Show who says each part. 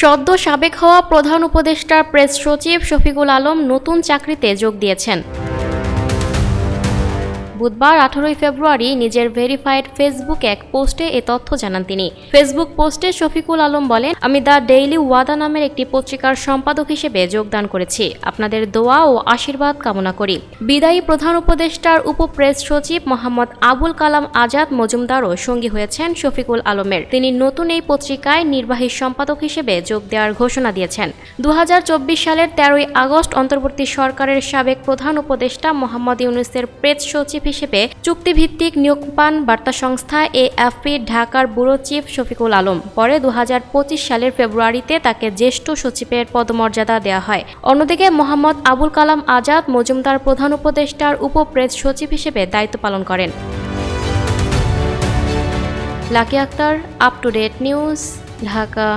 Speaker 1: সদ্য সাবেক হওয়া প্রধান উপদেষ্টার প্রেস সচিব শফিকুল আলম নতুন চাকরিতে যোগ দিয়েছেন। বুধবার আঠারোই ফেব্রুয়ারি নিজের ভেরিফাইড ফেসবুক এক পোস্টে এ তথ্য জানান তিনি। ফেসবুক পোস্টে শফিকুল আলম বলেন, আমি দ্য ডেইলি ওয়াদা নামের একটি পত্রিকার সম্পাদক হিসেবে যোগদান করেছি। আপনাদের দোয়া ও আশীর্বাদ কামনা করি। বিদায়ী প্রধান উপদেষ্টার উপপ্রেস সচিব মোহাম্মদ আবুল কালাম আজাদ মজুমদারও সঙ্গী হয়েছেন শফিকুল আলমের। তিনি নতুন এই পত্রিকায় নির্বাহী সম্পাদক হিসেবে যোগ দেওয়ার ঘোষণা দিয়েছেন। দু হাজার চব্বিশ সালের তেরোই আগস্ট অন্তর্বর্তী সরকারের সাবেক প্রধান উপদেষ্টা মোহাম্মদ ইউনুসের প্রেস সচিব হিসেবে চুক্তিভিত্তিক নিয়োগ পান বার্তা সংস্থা এএফপি ঢাকার ব্যুরো চিফ শফিকুল আলম। পরে দু হাজার পঁচিশ সালের ফেব্রুয়ারিতে তাকে জ্যেষ্ঠ সচিবের পদমর্যাদা দেওয়া হয়। অন্যদিকে মোহাম্মদ আবুল কালাম আজাদ মজুমদার প্রধান উপদেষ্টার উপপ্রেস সচিব হিসেবে দায়িত্ব পালন করেন। Lucky Akter up to date news Dhaka.